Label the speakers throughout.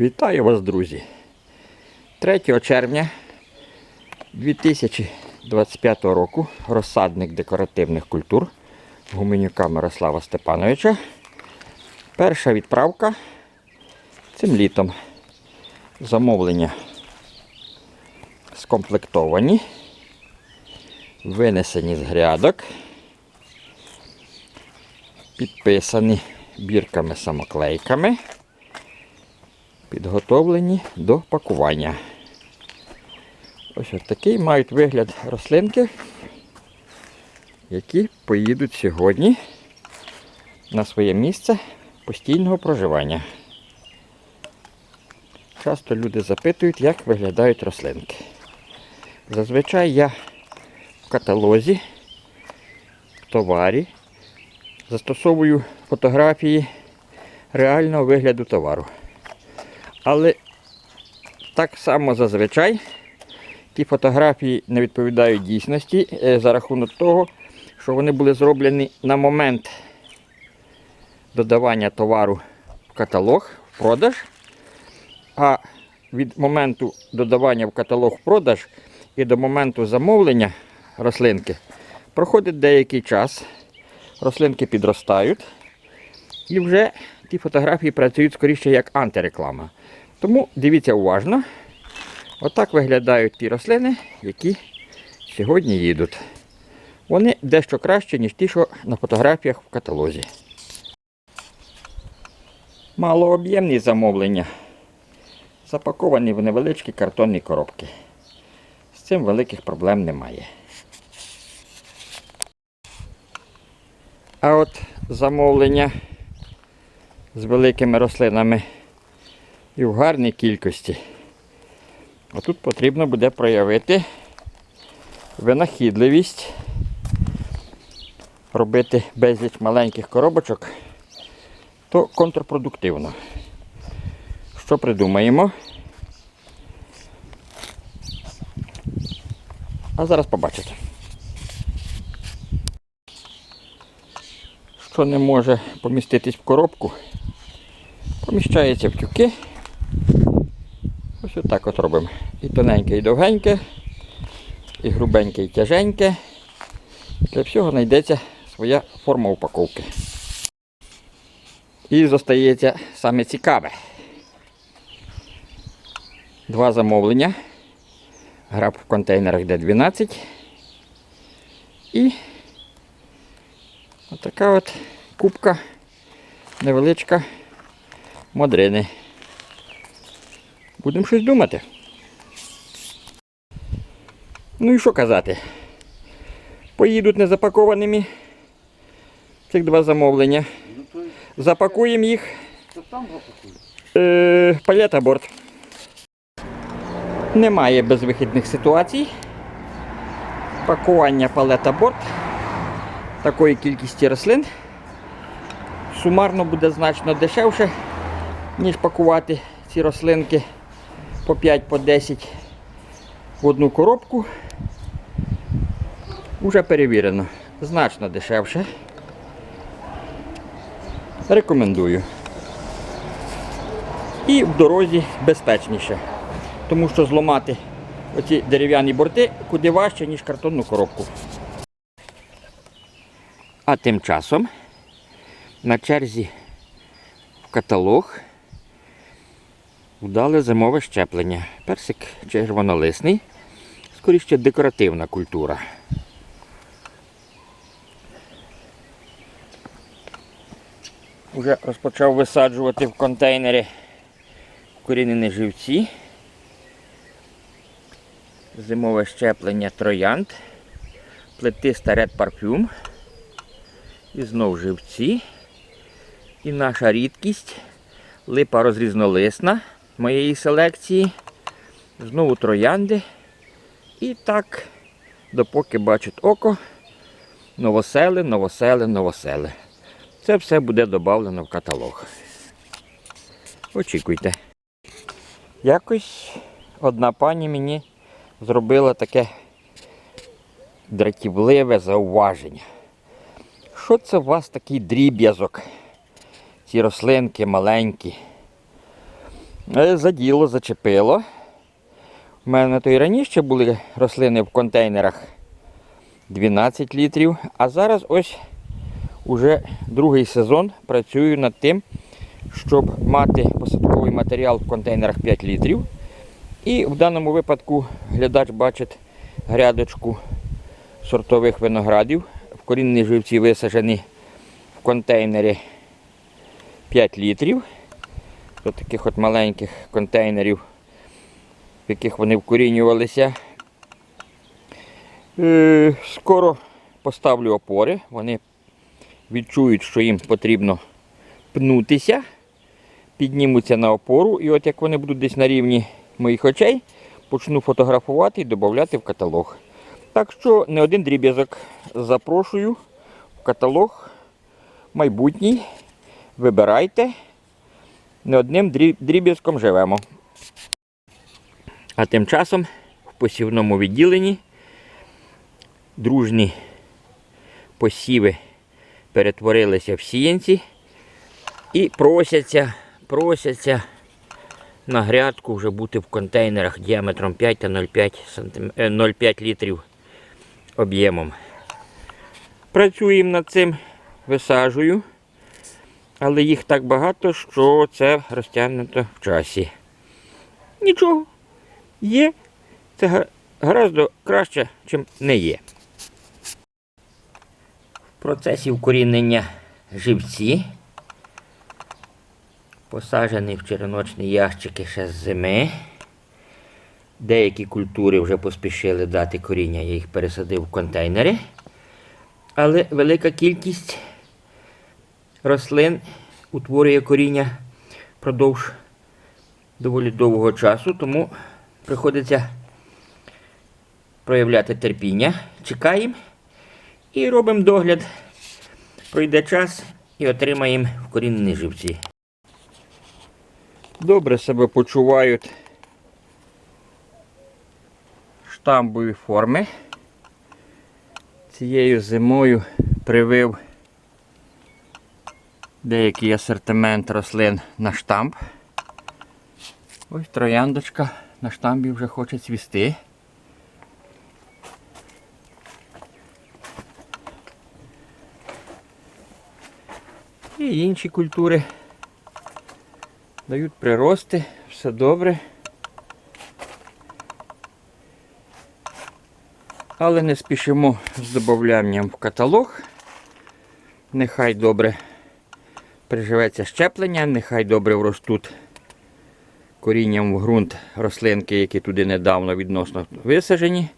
Speaker 1: Вітаю вас, друзі! 3 червня 2025 року розсадник декоративних культур Гуменюка Мирослава Степановича. Перша відправка цим літом. Замовлення скомплектовані, винесені з грядок, підписані бірками-самоклейками підготовлені до пакування. Ось ось такий мають вигляд рослинки, які поїдуть сьогодні на своє місце постійного проживання. Часто люди запитують, як виглядають рослинки. Зазвичай я в каталозі, в товарі застосовую фотографії реального вигляду товару. Але так само зазвичай ті фотографії не відповідають дійсності е, за рахунок того, що вони були зроблені на момент додавання товару в каталог в продаж. А від моменту додавання в каталог в продаж і до моменту замовлення рослинки проходить деякий час. Рослинки підростають. І вже ті фотографії працюють скоріше як антиреклама. Тому дивіться уважно. Отак виглядають ті рослини, які сьогодні їдуть. Вони дещо краще, ніж ті, що на фотографіях в каталозі. Малооб'ємні замовлення. Запаковані в невеличкі картонні коробки. З цим великих проблем немає. А от замовлення з великими рослинами і в гарній кількості. А тут потрібно буде проявити винахідливість, робити безліч маленьких коробочок, то контрпродуктивно. Що придумаємо? А зараз побачите. Що не може поміститись в коробку, поміщається в тюки. Ось отак от робимо. І тоненьке, і довгеньке, і грубеньке, і тяженьке. Для всього знайдеться своя форма упаковки. І зостається саме цікаве. Два замовлення. Граб в контейнерах D12. І отака от кубка невеличка модрини. Будемо щось думати. Ну і що казати? Поїдуть незапакованими цих два замовлення. Запакуємо їх. Е, палета борт. Немає безвихідних ситуацій. Пакування палета борт такої кількості рослин сумарно буде значно дешевше, ніж пакувати ці рослинки по 5 по 10 в одну коробку. Уже перевірено. Значно дешевше. Рекомендую. І в дорозі безпечніше. Тому що зламати оці дерев'яні борти куди важче, ніж картонну коробку. А тим часом на черзі в каталог вдале зимове щеплення. Персик червонолисний, скоріше декоративна культура. Уже розпочав висаджувати в контейнері корінені живці. Зимове щеплення троянд, плетиста Red Parfum. І знов живці. І наша рідкість липа розрізнолисна моєї селекції. Знову троянди. І так, допоки бачить око, новосели, новосели, новосели. Це все буде додано в каталог. Очікуйте. Якось одна пані мені зробила таке дратівливе зауваження. Що це у вас такий дріб'язок? Ці рослинки маленькі. Е, За діло зачепило. У мене то і раніше були рослини в контейнерах 12 літрів, а зараз ось уже другий сезон працюю над тим, щоб мати посадковий матеріал в контейнерах 5 літрів. І в даному випадку глядач бачить грядочку сортових виноградів. Вкорінні живці висаджені в контейнері 5 літрів. До таких от маленьких контейнерів, в яких вони вкорінювалися. Е, Скоро поставлю опори. Вони відчують, що їм потрібно пнутися, піднімуться на опору. І от як вони будуть десь на рівні моїх очей, почну фотографувати і додати в каталог. Так що не один дріб'язок запрошую в каталог майбутній. Вибирайте. Не одним дріб- дріб'язком живемо. А тим часом в посівному відділенні дружні посіви перетворилися в сіянці і просяться, просяться на грядку вже бути в контейнерах діаметром 5 та 0,5 сантим- е, 0,5 літрів об'ємом. Працюємо над цим, висаджую, але їх так багато, що це розтягнуто в часі. Нічого, є. Це гораздо краще, ніж не є. В процесі вкорінення живці посаджені в череночні ящики ще з зими. Деякі культури вже поспішили дати коріння, я їх пересадив в контейнери. Але велика кількість рослин утворює коріння впродовж доволі довгого часу, тому приходиться проявляти терпіння. Чекаємо і робимо догляд. Пройде час і отримаємо вкорінені живці. Добре себе почувають штамбові форми. Цією зимою привив деякий асортимент рослин на штамп. Ось трояндочка на штамбі вже хоче цвісти. І інші культури дають прирости, все добре. Але не спішимо з додаванням в каталог. Нехай добре приживеться щеплення, нехай добре вростуть корінням в ґрунт рослинки, які туди недавно відносно висаджені.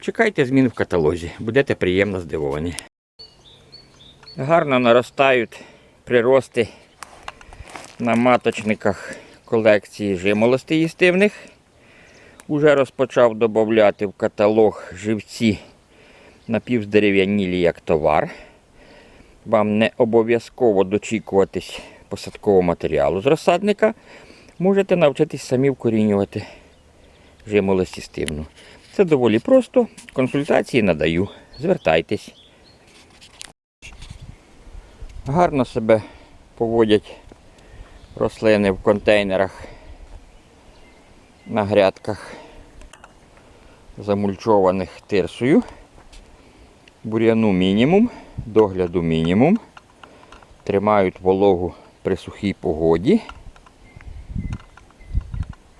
Speaker 1: Чекайте змін в каталозі, будете приємно здивовані. Гарно наростають прирости на маточниках колекції жимолостей їстивних. Уже розпочав додати в каталог живці напівздерев'янілі як товар. Вам не обов'язково дочікуватись посадкового матеріалу з розсадника. Можете навчитись самі вкорінювати жимолость їстивну. Це доволі просто. Консультації надаю. Звертайтесь. Гарно себе поводять рослини в контейнерах на грядках, замульчованих тирсою. Бур'яну мінімум, догляду мінімум. Тримають вологу при сухій погоді.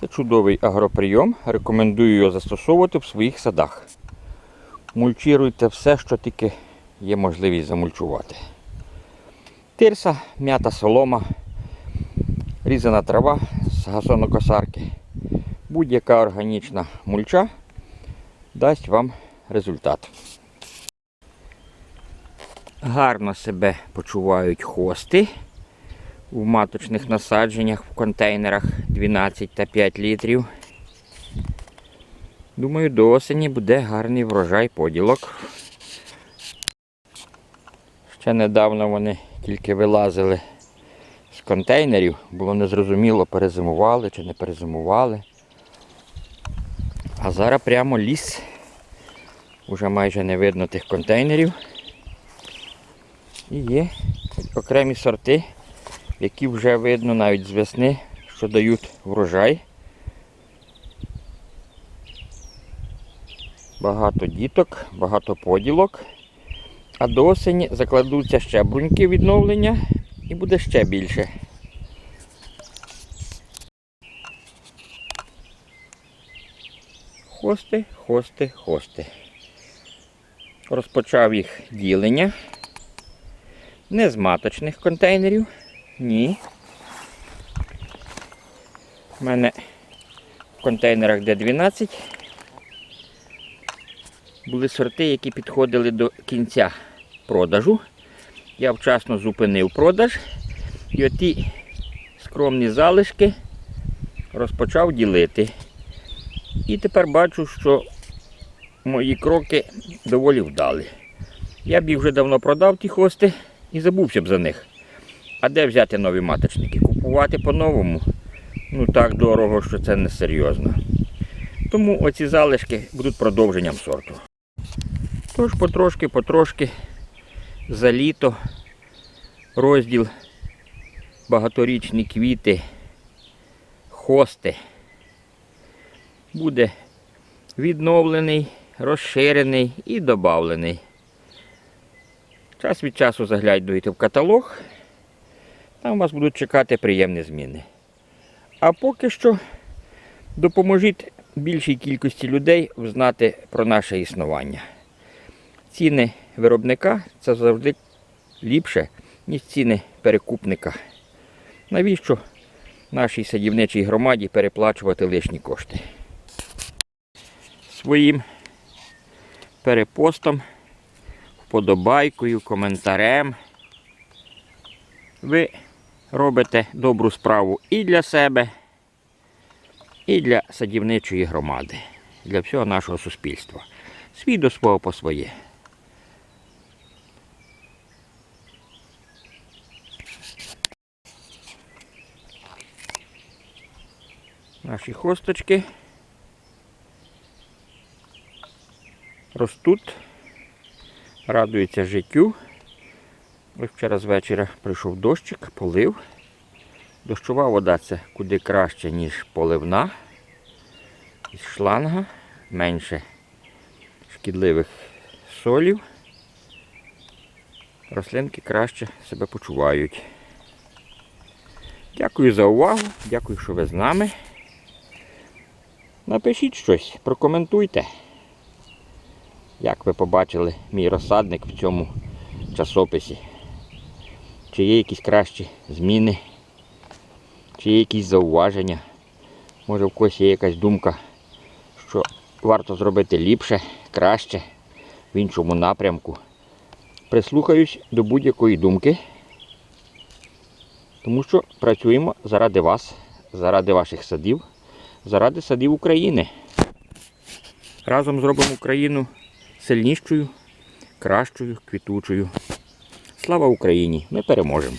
Speaker 1: Це чудовий агроприйом. Рекомендую його застосовувати в своїх садах. Мульчируйте все, що тільки є можливість замульчувати. Тирса, м'ята солома, різана трава з газонокосарки. Будь-яка органічна мульча дасть вам результат. Гарно себе почувають хости у маточних насадженнях в контейнерах 12 та 5 літрів. Думаю, до осені буде гарний врожай поділок. Ще недавно вони тільки вилазили з контейнерів, було незрозуміло, перезимували чи не перезимували. А зараз прямо ліс. Уже майже не видно тих контейнерів. І є окремі сорти, які вже видно навіть з весни, що дають врожай. Багато діток, багато поділок. А до осені закладуться ще бруньки відновлення і буде ще більше. Хости, хости, хости. Розпочав їх ділення. Не з маточних контейнерів. Ні. У мене в контейнерах D12 були сорти, які підходили до кінця продажу. Я вчасно зупинив продаж і оті скромні залишки розпочав ділити. І тепер бачу, що мої кроки доволі вдалі. Я б їх вже давно продав, ті хости, і забувся б за них. А де взяти нові маточники? Купувати по-новому? Ну так дорого, що це не серйозно. Тому оці залишки будуть продовженням сорту. Тож потрошки, потрошки за літо розділ багаторічні квіти, хости буде відновлений, розширений і додавлений. Час від часу заглядуйте в каталог, там вас будуть чекати приємні зміни. А поки що допоможіть більшій кількості людей взнати про наше існування. Ціни виробника це завжди ліпше, ніж ціни перекупника. Навіщо нашій садівничій громаді переплачувати лишні кошти? Своїм перепостом, вподобайкою, коментарем ви робите добру справу і для себе, і для садівничої громади, для всього нашого суспільства. Свій до свого по своє. Наші хосточки ростуть, радуються життю. Вчора з вечора прийшов дощик, полив. Дощова вода це куди краще, ніж поливна. Із шланга, менше шкідливих солів. Рослинки краще себе почувають. Дякую за увагу, дякую, що ви з нами. Напишіть щось, прокоментуйте, як ви побачили мій розсадник в цьому часописі. Чи є якісь кращі зміни, чи є якісь зауваження. Може в когось є якась думка, що варто зробити ліпше, краще, в іншому напрямку. Прислухаюсь до будь-якої думки, тому що працюємо заради вас, заради ваших садів, заради садів України. Разом зробимо Україну сильнішою, кращою, квітучою. Слава Україні! Ми переможемо!